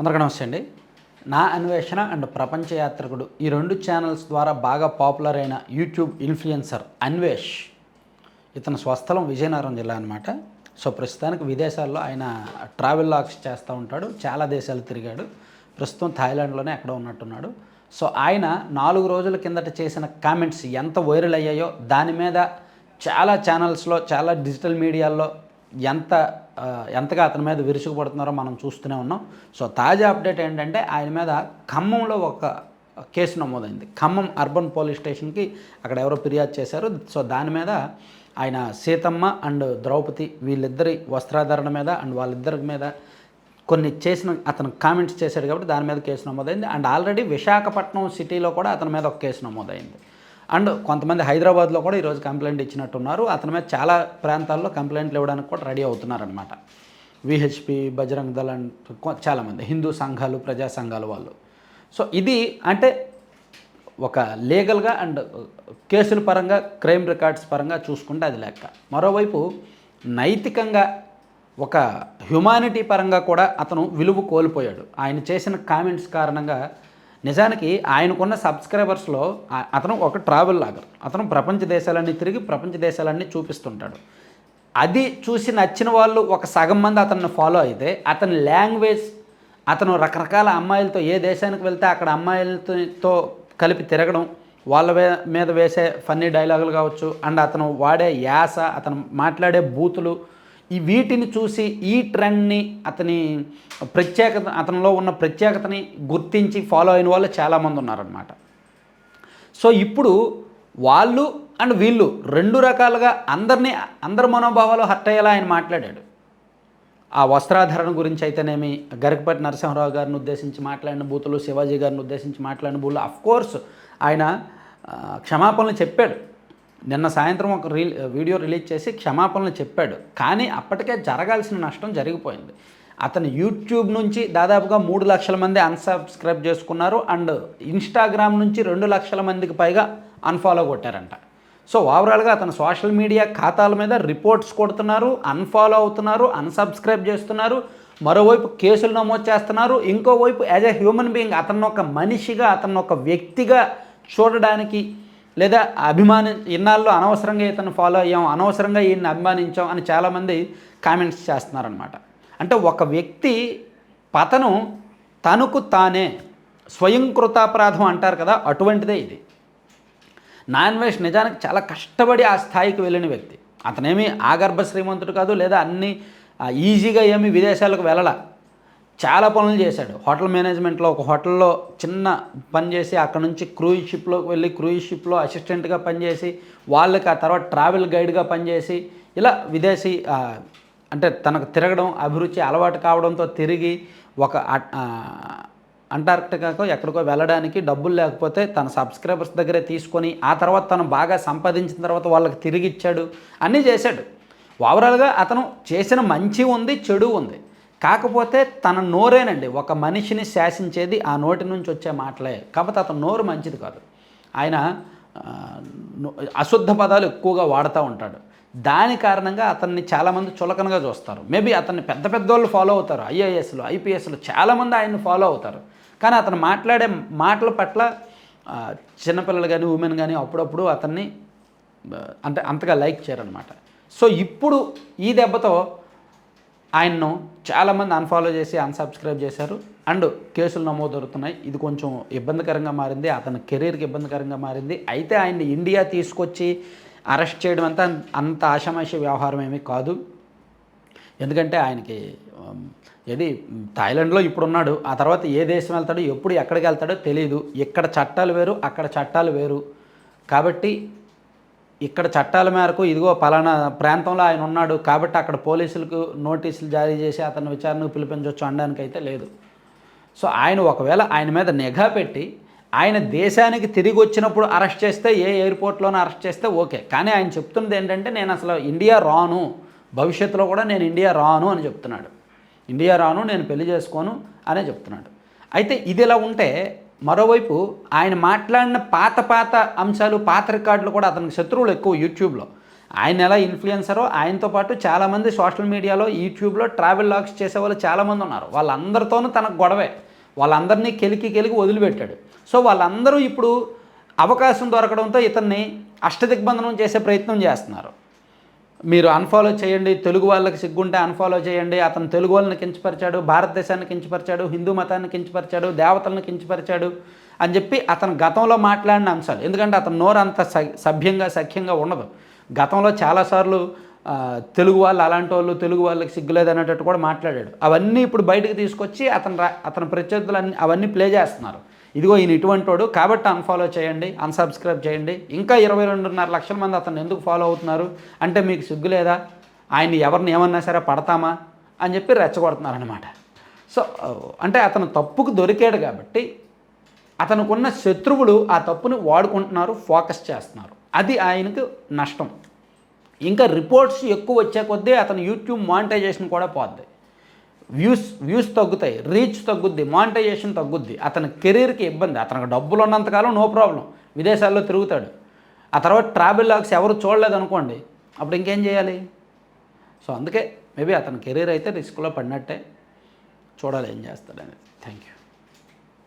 అందరికీ నమస్తే అండి. నా అన్వేషణ అండ్ ప్రపంచ యాత్రికుడు ఈ రెండు ఛానల్స్ ద్వారా బాగా పాపులర్ అయిన యూట్యూబ్ ఇన్ఫ్లుయెన్సర్ అన్వేష్. ఇతను స్వస్థలం విజయనగరం జిల్లా అనమాట సో ప్రస్తుతానికి విదేశాల్లో ఆయన ట్రావెల్ లాగ్స్ చేస్తూ ఉంటాడు. చాలా దేశాలు తిరిగాడు. ప్రస్తుతం థాయిలాండ్లోనే ఎక్కడ ఉన్నట్టున్నాడు. సో ఆయన నాలుగు రోజుల కిందట చేసిన కామెంట్స్ ఎంత వైరల్ అయ్యాయో దాని మీద చాలా ఛానల్స్లో చాలా డిజిటల్ మీడియాల్లో ఎంత ఎంతగా అతని మీద విరుచుకుపడుతున్నారో మనం చూస్తూనే ఉన్నాం. సో తాజా అప్డేట్ ఏంటంటే ఆయన మీద ఖమ్మంలో ఒక కేసు నమోదైంది. ఖమ్మం అర్బన్ పోలీస్ స్టేషన్కి అక్కడ ఎవరో ఫిర్యాదు చేశారు. సో దాని మీద ఆయన సీతమ్మ అండ్ ద్రౌపది వీళ్ళిద్దరి వస్త్రాధరణ మీద అండ్ వాళ్ళిద్దరి మీద కొన్ని చేసిన అతను కామెంట్స్ చేశాడు కాబట్టి దాని మీద కేసు నమోదైంది. అండ్ ఆల్రెడీ విశాఖపట్నం సిటీలో కూడా అతని మీద ఒక కేసు నమోదైంది. అండ్ కొంతమంది హైదరాబాద్లో కూడా ఈరోజు కంప్లైంట్ ఇచ్చినట్టున్నారు. అతని మీద చాలా ప్రాంతాల్లో కంప్లైంట్లు ఇవ్వడానికి కూడా రెడీ అవుతున్నారనమాట విహెచ్పి బజరంగ్ దళ్ అండ్ చాలామంది. హిందూ సంఘాలు ప్రజా సంఘాలు వాళ్ళు. సో ఇది అంటే ఒక లీగల్గా అండ్ కేసుల పరంగా క్రైమ్ రికార్డ్స్ పరంగా చూసుకుంటే అది లెక్క. మరోవైపు నైతికంగా ఒక హ్యుమానిటీ పరంగా కూడా అతను విలువ కోల్పోయాడు. ఆయన చేసిన కామెంట్స్ కారణంగా నిజానికి ఆయనకున్న సబ్స్క్రైబర్స్లో అతను ఒక ట్రావెల్ లాగర్ అతను ప్రపంచ దేశాలన్నీ తిరిగి ప్రపంచ దేశాలన్నీ చూపిస్తుంటాడు. అది చూసి నచ్చిన వాళ్ళు ఒక సగం మంది అతన్ని ఫాలో అయితే అతని లాంగ్వేజ్ అతను రకరకాల అమ్మాయిలతో ఏ దేశానికి వెళ్తే అక్కడ అమ్మాయిలతో కలిపి తిరగడం వాళ్ళ మీద వేసే ఫన్నీ డైలాగులు కావచ్చు అండ్ అతను వాడే యాస అతను మాట్లాడే బూతులు ఈ వీటిని చూసి ఈ ట్రెండ్ని అతని ప్రత్యేకత అతనిలో ఉన్న ప్రత్యేకతని గుర్తించి ఫాలో అయిన వాళ్ళు చాలామంది ఉన్నారనమాట సో ఇప్పుడు వాళ్ళు అండ్ వీళ్ళు రెండు రకాలుగా అందరినీ అందరి మనోభావాలు హర్ట్ అయ్యేలా ఆయన మాట్లాడాడు. ఆ వస్త్రాధరణ గురించి అయితేనేమి గరికపట్టి నరసింహరావు గారిని ఉద్దేశించి మాట్లాడిన బూతులు శివాజీ గారిని ఉద్దేశించి మాట్లాడిన బూతులు అఫ్ కోర్స్ ఆయన క్షమాపణలు చెప్పాడు. నిన్న సాయంత్రం ఒక రీల్ వీడియో రిలీజ్ చేసి క్షమాపణలు చెప్పాడు. కానీ అప్పటికే జరగాల్సిన నష్టం జరిగిపోయింది. అతను యూట్యూబ్ నుంచి దాదాపుగా మూడు లక్షల మంది అన్సబ్స్క్రైబ్ చేసుకున్నారు అండ్ ఇన్స్టాగ్రామ్ నుంచి రెండు లక్షల మందికి పైగా అన్ఫాలో కొట్టారంట. సో ఓవరాల్గా అతను సోషల్ మీడియా ఖాతాల మీద రిపోర్ట్స్ కొడుతున్నారు అన్ఫాలో అవుతున్నారు అన్సబ్స్క్రైబ్ చేస్తున్నారు మరోవైపు కేసులు నమోదు చేస్తున్నారు. ఇంకోవైపు యాజ్ ఎ హ్యూమన్ బీయింగ్ అతను ఒక మనిషిగా అతను ఒక వ్యక్తిగా చూడడానికి లేదా అభిమాని ఇన్నాళ్ళు అనవసరంగా ఇతను ఫాలో అయ్యాం అనవసరంగా ఈయన్ని అభిమానించాం అని చాలామంది కామెంట్స్ చేస్తున్నారనమాట అంటే ఒక వ్యక్తి పతను తనకు తానే స్వయంకృతాపరాధం అంటారు కదా అటువంటిదే ఇది. నాన్ వెజ్ నిజానికి చాలా కష్టపడి ఆ స్థాయికి వెళ్ళిన వ్యక్తి. అతనేమి ఆగర్భ శ్రీమంతుడు కాదు లేదా అన్ని ఈజీగా ఏమి విదేశాలకు వెళ్ళలా. చాలా పనులు చేశాడు. హోటల్ మేనేజ్మెంట్లో ఒక హోటల్లో చిన్న పని చేసి అక్కడ నుంచి క్రూయిజ్ షిప్లోకి వెళ్ళి క్రూయిజ్ షిప్లో అసిస్టెంట్గా పనిచేసి వాళ్ళకి ఆ తర్వాత ట్రావెల్ గైడ్గా పనిచేసి ఇలా విదేశీ అంటే తనకు తిరగడం అభిరుచి అలవాటు కావడంతో తిరిగి ఒక అంటార్క్టికాకో ఎక్కడికో వెళ్ళడానికి డబ్బులు లేకపోతే తన సబ్స్క్రైబర్స్ దగ్గరే తీసుకొని ఆ తర్వాత తను బాగా సంపాదించిన తర్వాత వాళ్ళకి తిరిగి ఇచ్చాడు. అన్నీ చేశాడు. ఓవరాల్గా అతను చేసిన మంచి ఉంది చెడు ఉంది. కాకపోతే తన నోరేనండి ఒక మనిషిని శాసించేది ఆ నోటి నుంచి వచ్చే మాటలే. కాకపోతే అతని నోరు మంచిది కాదు. ఆయన అశుద్ధ పదాలు ఎక్కువగా వాడుతూ ఉంటాడు. దాని కారణంగా అతన్ని చాలామంది చులకనగా చూస్తారు. మేబీ అతన్ని పెద్ద పెద్ద వాళ్ళు ఫాలో అవుతారు. ఐఏఎస్లు ఐపీఎస్లు చాలామంది ఆయన్ని ఫాలో అవుతారు. కానీ అతను మాట్లాడే మాటల పట్ల చిన్నపిల్లలు కానీ ఉమెన్ కానీ అప్పుడప్పుడు అతన్ని అంటే అంతగా లైక్ చేయరనమాట సో ఇప్పుడు ఈ దెబ్బతో ఆయన్ను చాలామంది అన్ఫాలో చేసి అన్సబ్స్క్రైబ్ చేశారు. అండ్ కేసులు నమోదవుతున్నాయి ఇది కొంచెం ఇబ్బందికరంగా మారింది. అతని కెరీర్కి ఇబ్బందికరంగా మారింది. అయితే ఆయన్ని ఇండియా తీసుకొచ్చి అరెస్ట్ చేయడం అంతా అంత ఆషామాషి వ్యవహారం ఏమీ కాదు. ఎందుకంటే ఆయనకి ఏది థాయిలాండ్లో ఇప్పుడు ఉన్నాడు ఆ తర్వాత ఏ దేశం వెళ్తాడో ఎప్పుడు ఎక్కడికి వెళ్తాడో తెలియదు ఇక్కడ చట్టాలు వేరు అక్కడ చట్టాలు వేరు. కాబట్టి ఇక్కడ చట్టాల మేరకు ఇదిగో పలానా ప్రాంతంలో ఆయన ఉన్నాడు కాబట్టి అక్కడ పోలీసులకు నోటీసులు జారీ చేసి అతను విచారణకు పిలిపించవచ్చు అనడానికి అయితే లేదు. సో ఆయన ఒకవేళ ఆయన మీద నిఘా పెట్టి ఆయన దేశానికి తిరిగి వచ్చినప్పుడు అరెస్ట్ చేస్తే ఏ ఎయిర్పోర్ట్లోనూ అరెస్ట్ చేస్తే ఓకే. కానీ ఆయన చెప్తున్నది ఏంటంటే నేను అసలు ఇండియా రాను భవిష్యత్తులో కూడా నేను ఇండియా రాను అని చెప్తున్నాడు. ఇండియా రాను నేను పెళ్ళి చేసుకోను అనే చెప్తున్నాడు. అయితే ఇది ఇలా ఉంటే మరోవైపు ఆయన మాట్లాడిన పాత పాత అంశాలు పాత రికార్డులు కూడా అతనికి శత్రువులు ఎక్కువ యూట్యూబ్లో. ఆయన ఎలా ఇన్ఫ్లుయెన్సరో ఆయనతో పాటు చాలామంది సోషల్ మీడియాలో యూట్యూబ్లో ట్రావెల్ లాగ్స్ చేసే వాళ్ళు చాలామంది ఉన్నారు. వాళ్ళందరితోనూ తనకు గొడవే. వాళ్ళందరినీ కెలికి కెలికి వదిలిపెట్టాడు. సో వాళ్ళందరూ ఇప్పుడు అవకాశం దొరకడంతో ఇతన్ని అష్టదిగ్బంధనం చేసే ప్రయత్నం చేస్తున్నారు. మీరు అన్ఫాలో చేయండి తెలుగు వాళ్ళకి సిగ్గుంటే అన్ఫాలో చేయండి అతను తెలుగు వాళ్ళని కించపరిచాడు భారతదేశాన్ని కించపరిచాడు హిందూ మతాన్ని కించపరిచాడు దేవతలను కించపరిచాడు అని చెప్పి అతను గతంలో మాట్లాడిన అంశాలు. ఎందుకంటే అతను నోరు అంత స- సభ్యంగా సఖ్యంగా ఉండదు. గతంలో చాలాసార్లు తెలుగు వాళ్ళు అలాంటి వాళ్ళు తెలుగు వాళ్ళకి సిగ్గులేదు అనేటట్టు కూడా మాట్లాడాడు. అవన్నీ ఇప్పుడు బయటకు తీసుకొచ్చి అతను రా అతని ప్రత్యర్థులు అన్ని అవన్నీ ప్లే చేస్తున్నారు. ఇదిగో ఈయన ఇటువంటి వాడు కాబట్టి అన్ఫాలో చేయండి అన్సబ్స్క్రైబ్ చేయండి. ఇంకా ఇరవై రెండున్నర లక్షల మంది అతను ఎందుకు ఫాలో అవుతున్నారు? అంటే మీకు సిగ్గు లేదా? ఆయన ఎవరిని ఏమన్నా సరే పడతామా? అని చెప్పి రెచ్చగొడుతున్నారనమాట సో అంటే అతను తప్పుకు దొరికాడు కాబట్టి అతనుకున్న శత్రువులు ఆ తప్పుని వాడుకుంటున్నారు ఫోకస్ చేస్తున్నారు. అది ఆయనకు నష్టం. ఇంకా రిపోర్ట్స్ ఎక్కువ వచ్చే కొద్దీ అతను యూట్యూబ్ మానిటైజేషన్ కూడా పోద్ది. వ్యూస్ వ్యూస్ తగ్గుతాయి రీచ్ తగ్గుద్ది మానిటైజేషన్ తగ్గుద్ది. అతని కెరీర్కి ఇబ్బంది అతనికి డబ్బులు ఉన్నంతకాలం నో ప్రాబ్లం. విదేశాల్లో తిరుగుతాడు. ఆ తర్వాత ట్రావెల్ లాగ్స్ ఎవరు చూడలేదు అనుకోండి అప్పుడు ఇంకేం చేయాలి? సో అందుకే మేబీ అతని కెరీర్ అయితే రిస్క్లో పడినట్టే చూడాలి ఏం చేస్తాడనేది. Thank you